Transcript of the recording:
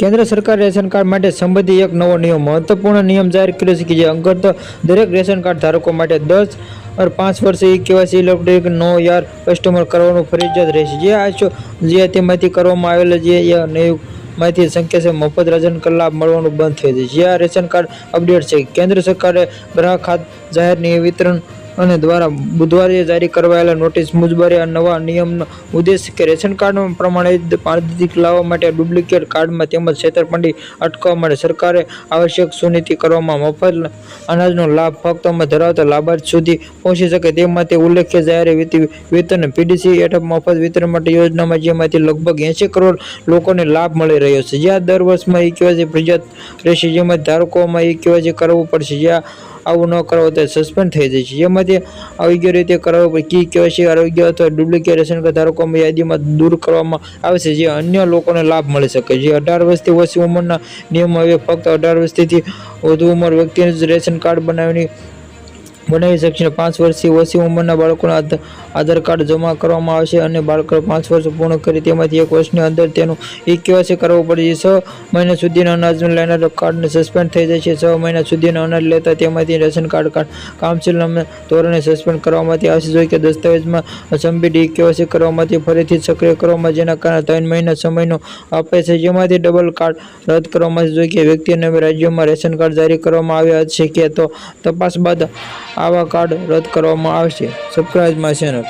કેન્દ્ર સરકારે ration card માટે સંબંધિત એક નવો નિયમ, મહત્વપૂર્ણ નિયમ જાહેર કર્યો છે કે જે અંગત દરેક રેશન કાર્ડ ધારકો માટે દસ અને પાંચ વર્ષે ઈ કેવાયસી ઇલેક્ટ્રિક નો યાર કસ્ટમર કરવાનું ફરજિયાત રહેશે. જે આ જે તેમાંથી કરવામાં આવેલ જે માહિતી સંખ્યા છે, મફત રેશન કાર્ડ મળવાનું બંધ થઈ જશે જે આ રેશન કાર્ડ અપડેટ છે, કેન્દ્ર સરકારે ગ્રાહક ખાત જાહેર વિતરણ અને દ્વારા બુધવારે જારી કરવાયેલા નોટિસ મુજબ નવા નિયમનો ઉદ્દેશ કે રેશન કાર્ડ પ્રમાણે પારદર્શિક લાવવા માટે ડુપ્લિકેટ કાર્ડમાં તેમજ છેતરપિંડી અટકાવવા માટે સરકારે આવશ્યક સુનિતિ કરવામાં મફત અનાજનો લાભ ફક્ત ધરાવતા લાભાર્થી સુધી પહોંચી શકે તે માટે ઉલ્લેખ્ય જાહેર વિત- વેતન પીડીસી હેઠળ મફત વિતરણ માટે યોજનામાં જેમાંથી લગભગ એંશી કરોડ લોકોને લાભ મળી રહ્યો છે. જ્યાં દર વર્ષમાં ઈ કેવાયસી ફરજિયાત રહેશે, જેમાં ધારકોમાં ઈ કેવાયસી કરવું પડશે. જ્યાં આવું ન કરાવો તો સસ્પેન્ડ થઈ જશે જેમાંથી અયોગ્ય રીતે કરાવવું પડે. કી કેવાયસી આરોગ્ય અથવા ડુપ્લિકેટ રેશન કાર્ડ ધારકોમાં યાદીમાં દૂર કરવામાં આવશે જે અન્ય લોકોને લાભ મળી શકે જે અઢાર વર્ષથી ઓછી ઉંમરના નિયમો હવે ફક્ત અઢાર વર્ષથી વધુ ઉંમર વ્યક્તિને રેશન કાર્ડ બનાવીને બનાવી શકશે પાંચ વર્ષથી ઓછી ઉંમરના બાળકોના આધાર કાર્ડ જમા કરવામાં આવશે અને બાળકો પાંચ વર્ષ પૂર્ણ કરી તેમાંથી એક વર્ષની અંદર તેનું ઈ કેવાયસી કરવું પડશે છ. મહિના સુધીના અનાજનું લેનાર કાર્ડને સસ્પેન્ડ થઈ જશે છ. મહિના સુધીના અનાજ લેતા તેમાંથી રેશન કાર્ડ કાર્ડ કાઉન્સિલના ધોરણે સસ્પેન્ડ કરવામાંથી આવશે. જો કે દસ્તાવેજમાં સંબિત ઈ કેવાયસી કરવામાંથી ફરીથી સક્રિય કરવામાં જેના કારણે ત્રણ મહિના સમયનો આપે છે. જેમાંથી ડબલ કાર્ડ રદ કરવામાં જોઈ કે વ્યક્તિને રાજ્યોમાં રેશન કાર્ડ જારી કરવામાં આવ્યા છે કે તો તપાસ બાદ આવા કાર્ડ રદ કરવામાં આવશે. Subscribe my channel